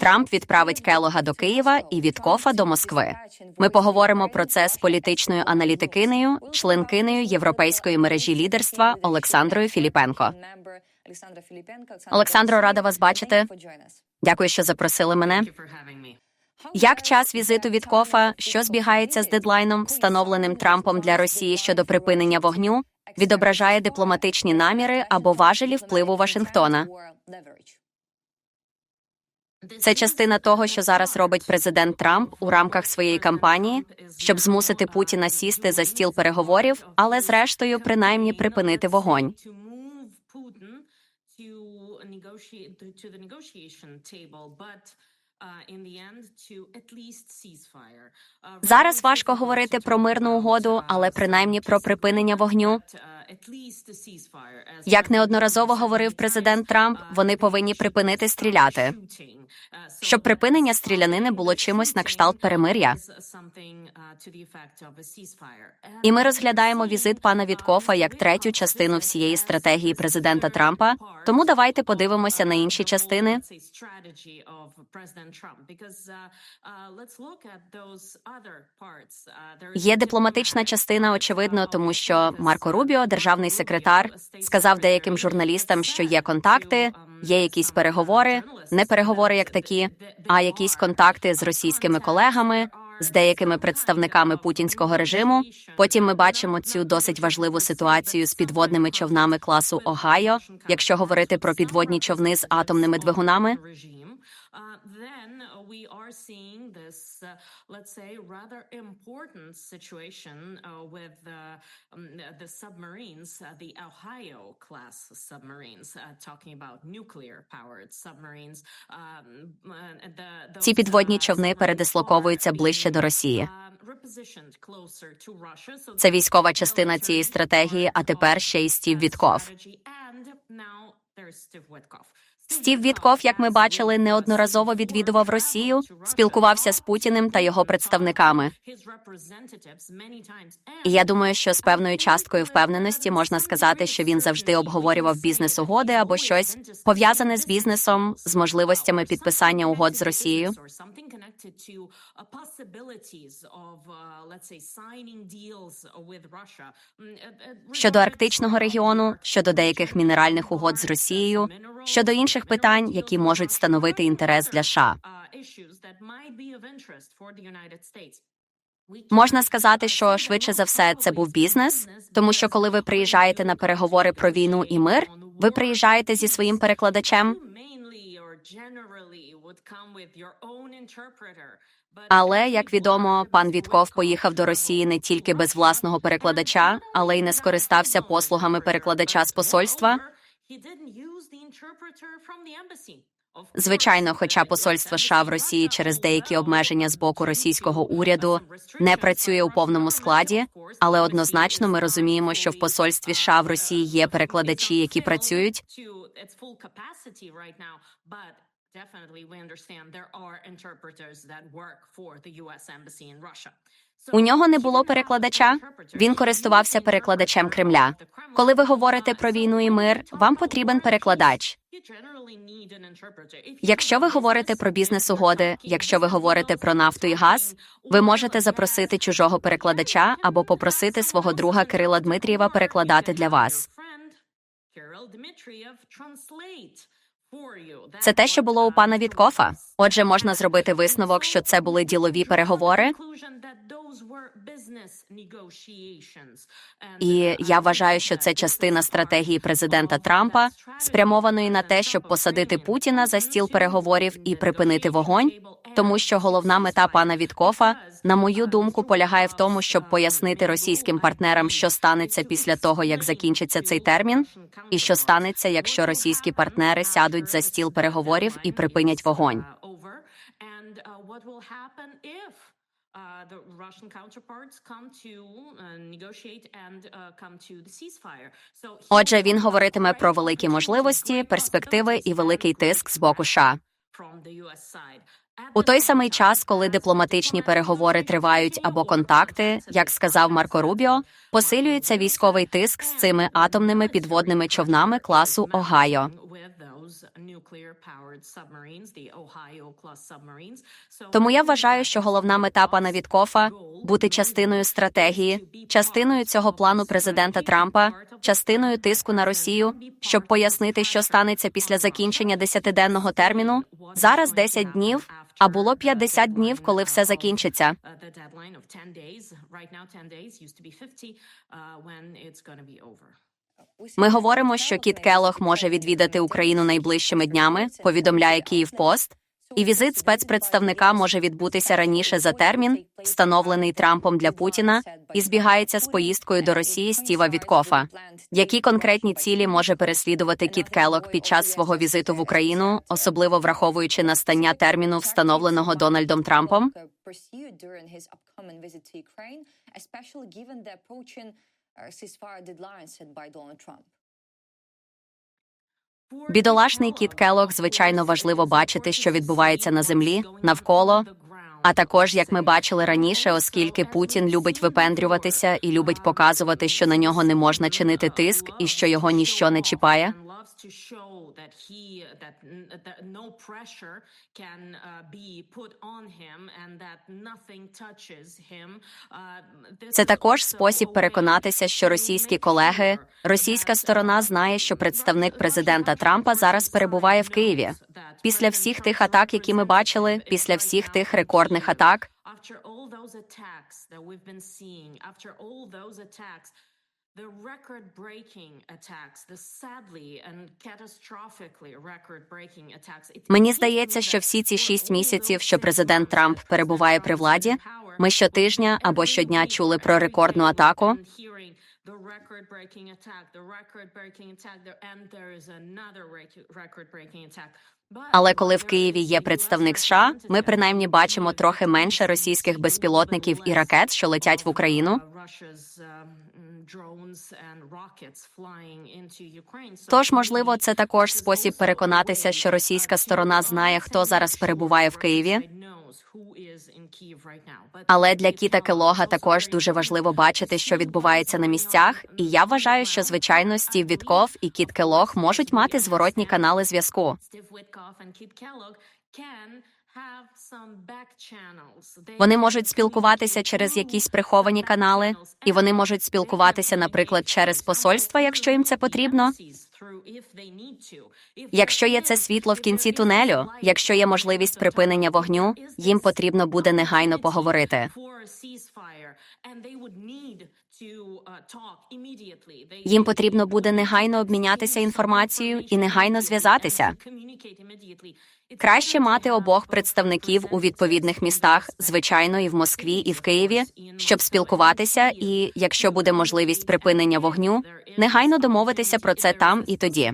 Трамп відправить Келога до Києва і Віткофа до Москви. Ми поговоримо про це з політичною аналітикинею, членкинею європейської мережі лідерства Олександрою Філіпенко. Олександро, рада вас бачити. Дякую, що запросили мене. Як час візиту Віткофа, що збігається з дедлайном, встановленим Трампом для Росії щодо припинення вогню, відображає дипломатичні наміри або важелі впливу Вашингтона? Це частина того, що зараз робить президент Трамп у рамках своєї кампанії, щоб змусити Путіна сісти за стіл переговорів, але зрештою принаймні припинити вогонь. Зараз важко говорити про мирну угоду, але принаймні про припинення вогню. Як неодноразово говорив президент Трамп, вони повинні припинити стріляти. Щоб припинення стрілянини було чимось на кшталт перемир'я. І ми розглядаємо візит пана Віткофа як третю частину всієї стратегії президента Трампа. Тому давайте подивимося на інші частини. Є дипломатична частина, очевидно, тому що Марко Рубіо, державний секретар, сказав деяким журналістам, що є контакти, є якісь переговори, не переговори як такі, а якісь контакти з російськими колегами. З деякими представниками путінського режиму потім ми бачимо цю досить важливу ситуацію з підводними човнами класу Огайо, якщо говорити про підводні човни з атомними двигунами. We are seeing this, uh, let's say, rather important situation uh, with uh, um, the submarines, uh, the Ohio class submarines, uh, talking about nuclear powered submarines. Um, uh, Ці підводні uh, човни передислоковуються ближче до Росії. um, Це військова частина цієї стратегії, а тепер ще й Стів Вітков. Стів Вітков, як ми бачили, неодноразово відвідував Росію, спілкувався з Путіним та його представниками. І я думаю, що з певною часткою впевненості можна сказати, що він завжди обговорював бізнес-угоди або щось пов'язане з бізнесом, з можливостями підписання угод з Росією. Щодо арктичного регіону, щодо деяких мінеральних угод з Росією, щодо інших питань, які можуть становити інтерес для США. Можна сказати, що швидше за все це був бізнес, тому що коли ви приїжджаєте на переговори про війну і мир, ви приїжджаєте зі своїм перекладачем. Але як відомо, пан Вітков поїхав до Росії не тільки без власного перекладача, але й не скористався послугами перекладача з посольства. Звичайно, хоча посольство США в Росії через деякі обмеження з боку російського уряду не працює у повному складі, але однозначно ми розуміємо, що в посольстві США в Росії є перекладачі, які працюють. Definitely, we understand there are interpreters that work for the U.S. Embassy in Russia. У нього не було перекладача. Він користувався перекладачем Кремля. Коли ви говорите про війну і мир, вам потрібен перекладач. Якщо ви говорите про бізнес-угоди, якщо ви говорите про нафту і газ, ви можете запросити чужого перекладача або попросити свого друга Кирила Дмитрієва перекладати для вас. Це те, що було у пана Віткофа. Отже, можна зробити висновок, що це були ділові переговори. І я вважаю, що це частина стратегії президента Трампа, спрямованої на те, щоб посадити Путіна за стіл переговорів і припинити вогонь. Тому що головна мета пана Віткофа, на мою думку, полягає в тому, щоб пояснити російським партнерам, що станеться після того, як закінчиться цей термін, і що станеться, якщо російські партнери сядуть за стіл переговорів і припинять вогонь. Uh, the Russian counterparts come to uh, negotiate and uh, come to the ceasefire. So Отже, він говоритиме про великі можливості, перспективи і великий тиск з боку США. У той самий час, коли дипломатичні переговори тривають або контакти, як сказав Марко Рубіо, посилюється військовий тиск з цими атомними підводними човнами класу Огайо. Тому я вважаю, що головна мета пана Віткофа бути частиною стратегії, частиною цього плану президента Трампа, частиною тиску на Росію, щоб пояснити, що станеться після закінчення десятиденного терміну. Зараз 10 днів, а було 50 днів, коли все закінчиться. uh, the deadline of 10 days. Right now, 10 days used to be 50 uh, when it's going to be over. Ми говоримо, що Кіт Келох може відвідати Україну найближчими днями. Повідомляє Київпост. І візит спецпредставника може відбутися раніше за термін, встановлений Трампом для Путіна, і збігається з поїздкою до Росії Стіва Віткофа. Які конкретні цілі може переслідувати Кіт Келок під час свого візиту в Україну, особливо враховуючи настання терміну, встановленого Дональдом Трампом? Uh, ceasefire deadline set by Donald Trump. Бідолашний Кіт Келох, звичайно, важливо бачити, що відбувається на землі, навколо. А також, як ми бачили раніше, оскільки Путін любить випендрюватися і любить показувати, що на нього не можна чинити тиск і що його ніщо не чіпає. Loves to show that he that, that no pressure can uh, be put on him and that nothing touches him. Uh, Це також спосіб переконатися, що російські колеги, російська сторона uh, знає, що представник президента Трампа зараз перебуває в Києві. Після всіх тих атак, які ми бачили, після всіх тих рекордних атак, After all those attacks attacks, the record-breaking attacks, the sadly and catastrophically record-breaking attacks. it Мені здається, що всі ці шість місяців, що президент Трамп перебуває при владі, ми щотижня або щодня чули про рекордну атаку. The record-breaking attack, the record-breaking attack, there- and there is another recu- record-breaking attack. Але коли в Києві є представник США, ми принаймні бачимо трохи менше російських безпілотників і ракет, що летять в Україну. uh, um, mm, Тож, можливо, це також спосіб переконатися, що uh, російська сторона uh, знає, хто зараз перебуває в Києві. Russian side knows who is in Kyiv right now. But Але для Кіта Келога також дуже важливо бачити, що відбувається на місцях. І я вважаю, що звичайно Стів Вітков і Кіт Келог можуть мати зворотні канали зв'язку. Вони можуть спілкуватися через якісь приховані канали, і вони можуть спілкуватися, наприклад, через посольства, якщо їм це потрібно. Якщо є це світло в кінці тунелю, якщо є можливість припинення вогню, їм потрібно буде негайно поговорити. Uh, Їм потрібно буде негайно обмінятися інформацією і негайно зв'язатися. Краще мати обох представників у відповідних містах, звичайно, і в Москві, і в Києві, щоб спілкуватися, і якщо буде можливість припинення вогню, негайно домовитися про це там і тоді.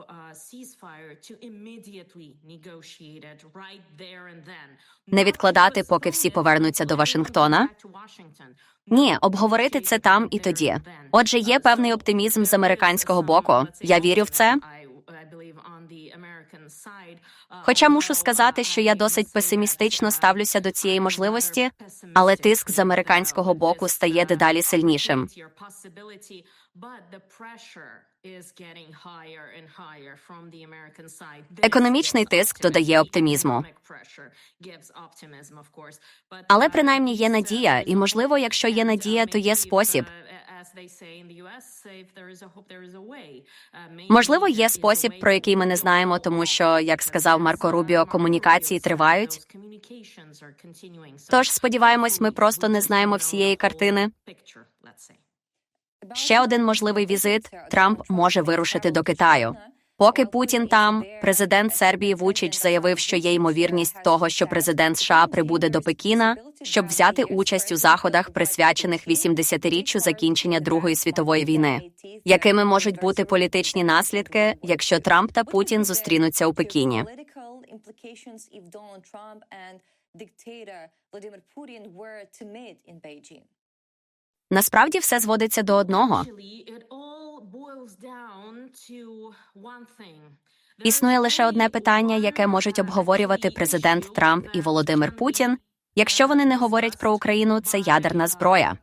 Of ceasefire to immediately negotiate it right there and then. Не відкладати, поки всі повернуться до Вашингтона. Ні, обговорити це там і тоді. Отже, є Uh, певний оптимізм з американського боку. Я вірю в це. Uh, Хоча мушу сказати, uh, що я досить песимістично uh, ставлюся до цієї можливості, але тиск з американського боку стає uh, дедалі сильнішим. Економічний тиск додає оптимізму. Але uh, принаймні є uh, надія, і можливо, якщо є uh, надія, то є спосіб. Uh. Uh, Можливо, є спосіб, про який ми не знаємо, тому що, як сказав Марко uh, Рубіо, комунікації тривають. Тож сподіваємось, ми просто не знаємо всієї картини. Ще один можливий візит Трамп може вирушити до Китаю. Поки Путін там, президент Сербії Вучич заявив, що є ймовірність того, що президент США прибуде до Пекіна, щоб взяти участь у заходах, присвячених 80-річчю закінчення Другої світової війни. Якими можуть бути політичні наслідки, якщо Трамп та Путін зустрінуться у Пекіні? Donald Trump and dictator Vladimir Putin were to meet in Beijing. Насправді все зводиться до одного. Існує лише одне питання, яке можуть обговорювати президент Трамп і Володимир Путін, Якщо вони не говорять про Україну, це ядерна зброя.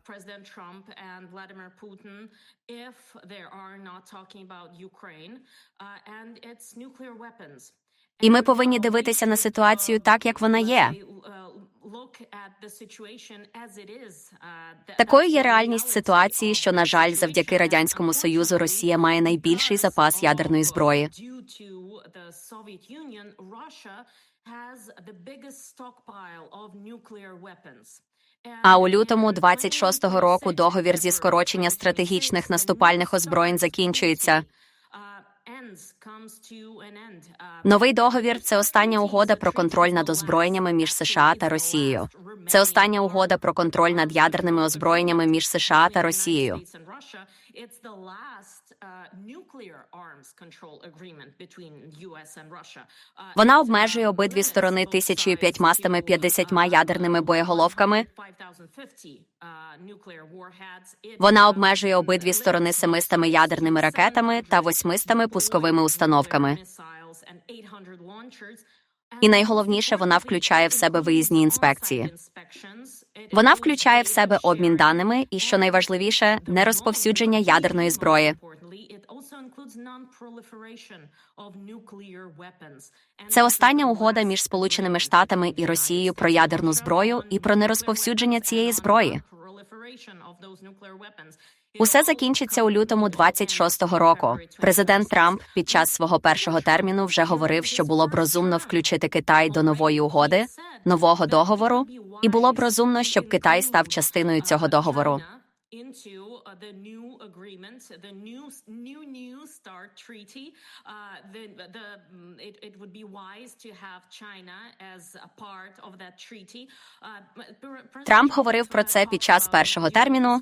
І ми повинні дивитися на ситуацію так, як вона є. Такою є реальність ситуації, що, на жаль, завдяки радянському союзу Росія має найбільший запас ядерної зброї. А у лютому 26-го року договір зі скорочення стратегічних наступальних озброєнь закінчується. Новий договір це остання угода про контроль над озброєннями між США та Росією. Це остання угода про контроль над ядерними озброєннями між США та Росією. Вона обмежує обидві сторони 1550 ядерними боєголовками. Вона обмежує обидві сторони 700 ядерними ракетами та 800 пусковими установками. І найголовніше, вона включає в себе виїзні інспекції. Вона включає в себе обмін даними і, що найважливіше, нерозповсюдження ядерної зброї. Це остання угода між Сполученими Штатами і Росією про ядерну зброю і про нерозповсюдження цієї зброї. Усе закінчиться у лютому 26-го року. Президент Трамп під час свого першого терміну вже говорив, що було б розумно включити Китай до нової угоди, нового договору, і було б розумно, щоб Китай став частиною цього договору. into uh, the new agreement, the new new Трамп говорив про це під час першого терміну.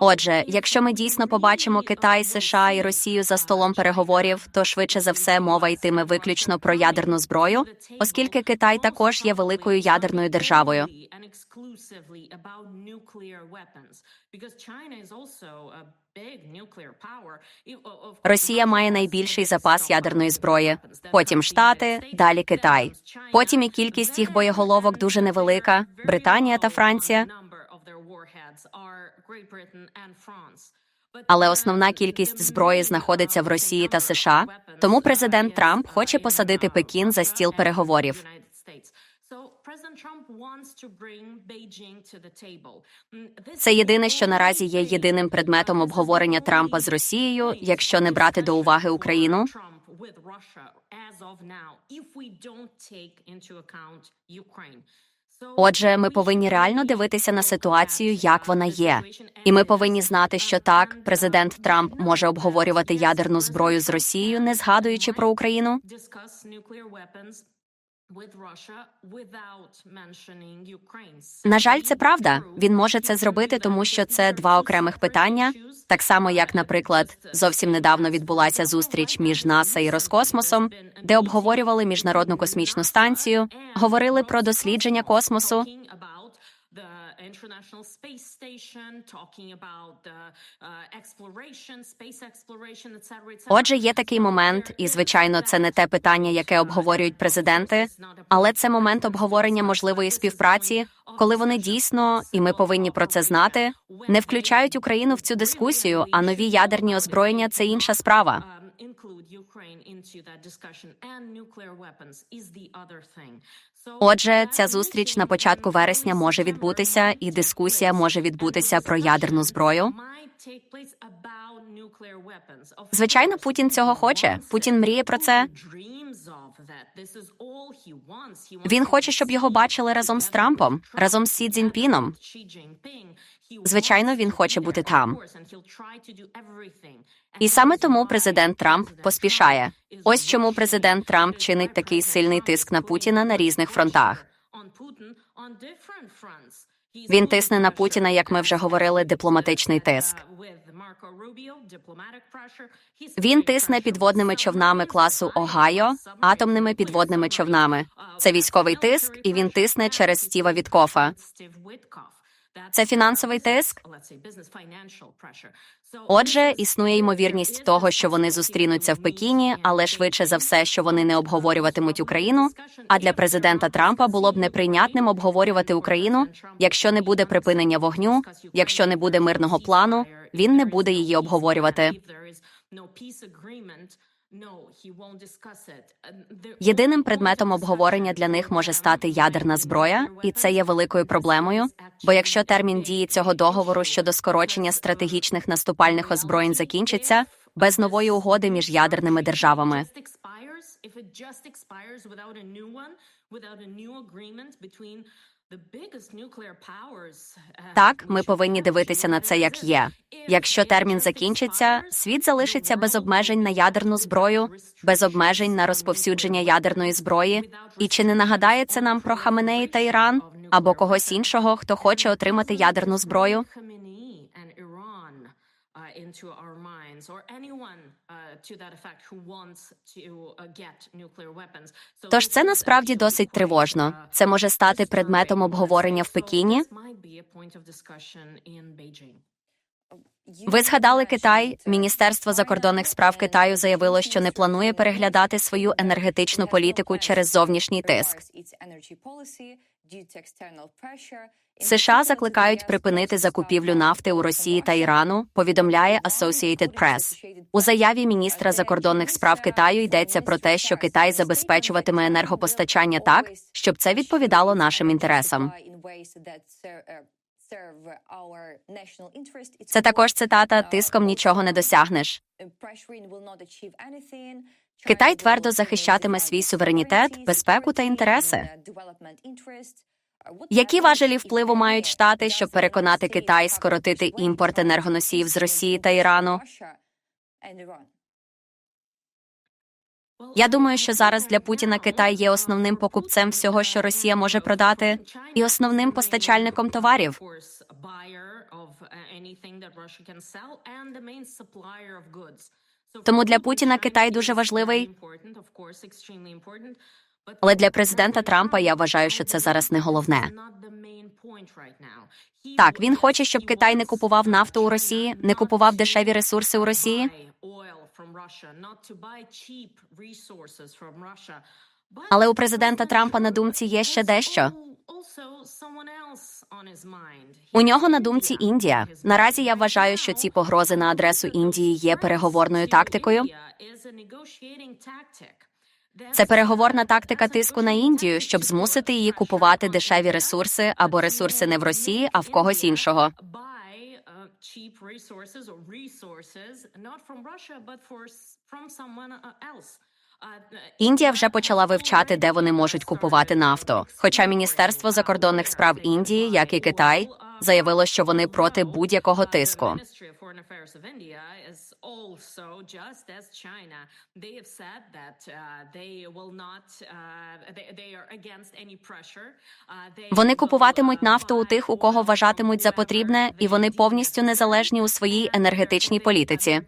Отже, якщо ми дійсно побачимо Китай, США і Росію за столом переговорів, то швидше за все мова йтиме виключно про ядерну зброю, оскільки Китай також є великою ядерною державою. Росія має найбільший запас ядерної зброї. Потім Штати, далі Китай. Потім і кількість їх боєголовок дуже невелика. Британія та Франція. Але основна кількість зброї знаходиться в Росії та США. Тому президент Трамп хоче посадити Пекін за стіл переговорів. Це єдине, що наразі є єдиним предметом обговорення Трампа з Росією, якщо не брати до уваги Україну. Отже, ми повинні реально дивитися на ситуацію, як вона є, і ми повинні знати, що так, президент Трамп може обговорювати ядерну зброю з Росією, не згадуючи про Україну. На жаль, це правда. Він може це зробити, тому що це два окремих питання. Так само, як, наприклад, зовсім недавно відбулася зустріч між НАСА і Роскосмосом, де обговорювали міжнародну космічну станцію, говорили про дослідження космосу. International Space Station, talking about the uh, exploration, space exploration, etc. Отже, є такий момент, і звичайно, це не те питання, яке обговорюють президенти, але це момент обговорення можливої співпраці, коли вони дійсно, і ми повинні про це знати, не включають Україну в цю дискусію. А нові ядерні озброєння це інша справа. Отже, ця зустріч на початку вересня може відбутися, і дискусія може відбутися про ядерну зброю. Звичайно, Путін цього хоче. Путін мріє про це. Він хоче, щоб його бачили разом з Трампом, разом з Сі Цзіньпіном. Звичайно, він хоче бути там. І саме тому президент Трамп поспішає. Ось чому президент Трамп чинить такий сильний тиск на Путіна на різних фронтах. Він тисне на Путіна, як ми вже говорили, дипломатичний тиск. Він тисне підводними човнами класу Огайо, атомними підводними човнами. Це військовий тиск, і він тисне через Стіва Віткофа. Це фінансовий тиск? Отже, існує ймовірність того, що вони зустрінуться в Пекіні, але швидше за все, що вони не обговорюватимуть Україну. А для президента Трампа було б неприйнятним обговорювати Україну, якщо не буде припинення вогню, якщо не буде мирного плану, він не буде її обговорювати. Єдиним предметом обговорення для них може стати ядерна зброя, і це є великою проблемою. Бо якщо термін дії цього договору щодо скорочення стратегічних наступальних озброєнь закінчиться без нової угоди між ядерними державами. Так, ми повинні дивитися на це як є. Якщо термін закінчиться, світ залишиться без обмежень на ядерну зброю, без обмежень на розповсюдження ядерної зброї. І чи не нагадає це нам про Хаменеї та Іран або когось іншого, хто хоче отримати ядерну зброю? Minds or anyone uh, to that effect who wants to uh, get nuclear weapons. So Тож це насправді досить тривожно. uh, Це може стати предметом обговорення в Пекіні. Ви згадали Китай. Міністерство закордонних справ Китаю заявило, що не планує переглядати свою енергетичну політику через зовнішній тиск. США закликають припинити закупівлю нафти у Росії та Ірану. Повідомляє Associated Press. У заяві міністра закордонних справ Китаю йдеться про те, що Китай забезпечуватиме енергопостачання так, щоб це відповідало нашим інтересам. Це також цитата тиском нічого не досягнеш. Китай твердо захищатиме свій суверенітет, безпеку та інтереси. Які важелі впливу мають штати, щоб переконати Китай скоротити імпорт енергоносіїв з Росії та Ірану? Я думаю, що зараз для Путіна Китай є основним покупцем всього, що Росія може продати, і основним постачальником товарів. Тому для Путіна Китай дуже важливий. Але для президента Трампа я вважаю, що це зараз не головне. Так, він хоче, щоб Китай не купував нафту у Росії, не купував дешеві ресурси у Росії. Але у президента Трампа на думці є ще дещо. У нього на думці Індія. Наразі я вважаю, що ці погрози на адресу Індії є переговорною тактикою. Це переговорна тактика тиску на Індію, щоб змусити її купувати дешеві ресурси або ресурси не в Росії, а в когось іншого. Індія вже почала вивчати, де вони можуть купувати нафту. Хоча Міністерство закордонних справ Індії, як і Китай, заявило, що вони проти будь-якого тиску. Вони купуватимуть нафту у тих, у кого вважатимуть за потрібне, і вони повністю незалежні у своїй енергетичній політиці.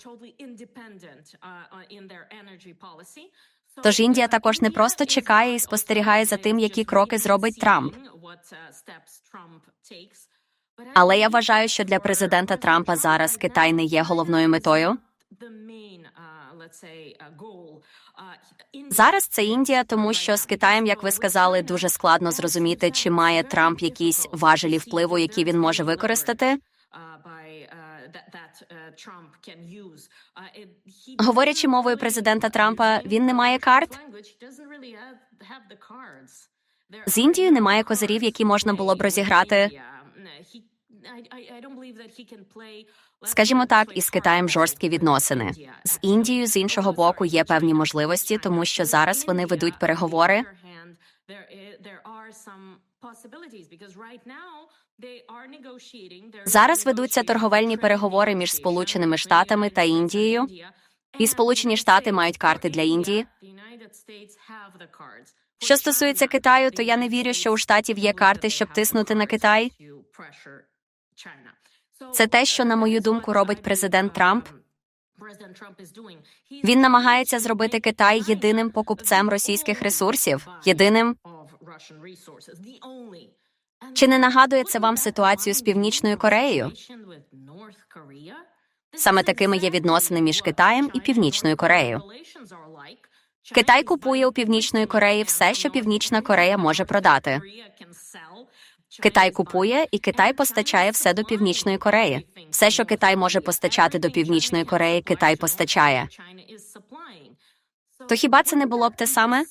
Тож Індія також не просто чекає і спостерігає за тим, які кроки зробить Трамп. Але я вважаю, що для президента Трампа зараз Китай не є головною метою. Зараз це Індія, тому що з Китаєм, як ви сказали, дуже складно зрозуміти, чи має Трамп якісь важелі впливу, які він може використати. Говорячи мовою президента Трампа, він не має карт. З Індією немає козирів, які можна було б розіграти. Скажімо так, із Китаєм жорсткі відносини. З Індією з іншого боку є певні можливості, тому що зараз вони ведуть переговори. Зараз ведуться торговельні переговори між Сполученими Штатами та Індією. І Сполучені Штати мають карти для Індії. Що стосується Китаю, то я не вірю, що у штатів є карти, щоб тиснути на Китай. Це те, що, на мою думку, робить президент Трамп. Він намагається зробити Китай єдиним покупцем російських ресурсів, єдиним Чи не нагадує це вам ситуацію з Північною Кореєю? Саме такими є відносини між Китаєм і Північною Кореєю. Китай купує у Північної Кореї все, що Північна Корея може продати. Китай купує і Китай постачає все до Північної Кореї. Все, що Китай може постачати до Північної Кореї, Китай постачає. То хіба це не було б те саме?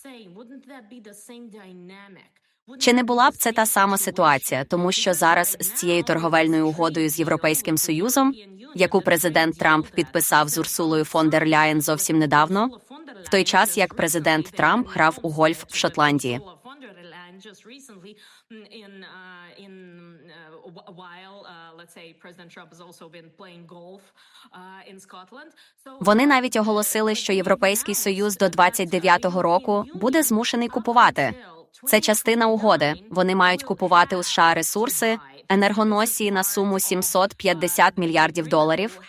Чи не була б це та сама ситуація, тому що зараз з цією торговельною угодою з Європейським Союзом, яку президент Трамп підписав з Урсулою фон дер Ляєн зовсім недавно, в той час як президент Трамп грав у гольф в Шотландії. Вони навіть оголосили, що Європейський Союз до 29-го року буде змушений купувати. Це частина угоди. Вони мають купувати у США ресурси, енергоносії на суму 750 мільярдів доларів.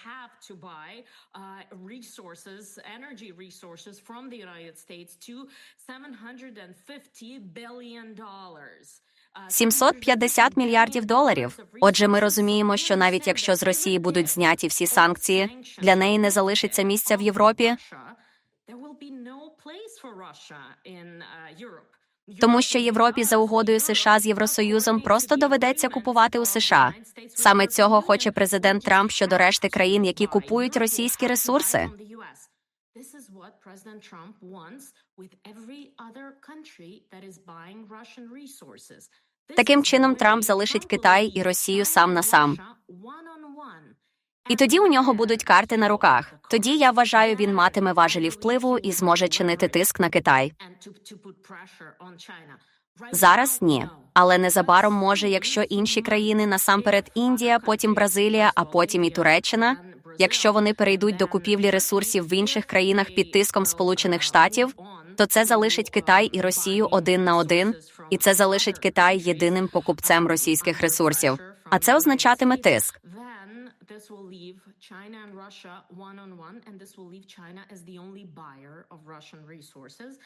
Resources, energy resources from the United States to 750 billion dollars. 750 мільярдів доларів. Отже, ми розуміємо, що навіть якщо з Росії будуть зняті всі санкції, для неї не залишиться місця в Європі, тому що Європі за угодою США з Євросоюзом просто доведеться купувати у США. Саме цього хоче президент Трамп щодо решти країн, які купують російські ресурси. This is what President Trump wants with every other country that is buying Russian resources. Таким чином, Трамп залишить Китай і Росію сам на сам. І тоді у нього будуть карти на руках. Тоді я вважаю, він матиме важелі впливу і зможе чинити тиск на Китай. Зараз ні. Але незабаром може, якщо інші країни, насамперед Індія, потім Бразилія, а потім і Туреччина, якщо вони перейдуть до купівлі ресурсів в інших країнах під тиском Сполучених Штатів, то це залишить Китай і Росію один на один, і це залишить Китай єдиним покупцем російських ресурсів. А це означатиме тиск. This will leave China and Russia one on one, and this will leave China as the only buyer of Russian resources,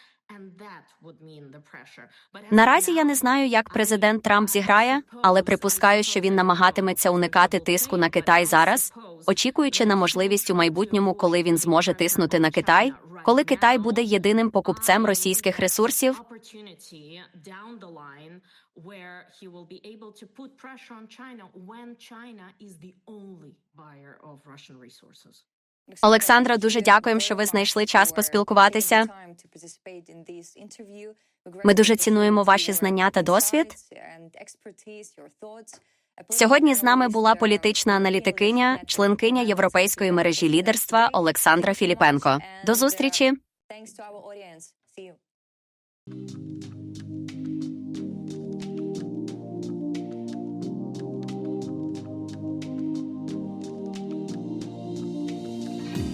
Наразі я не знаю, як президент Трамп зіграє, але припускаю, що він намагатиметься уникати тиску на Китай зараз, очікуючи на можливість у майбутньому, коли він зможе тиснути на Китай, коли Китай буде єдиним покупцем російських ресурсів. Олександра, дуже дякуємо, що ви знайшли час поспілкуватися. Ми дуже цінуємо ваші знання та досвід. Сьогодні з нами була політична аналітикиня, членкиня Європейської мережі лідерства Олександра Філіпенко. До зустрічі.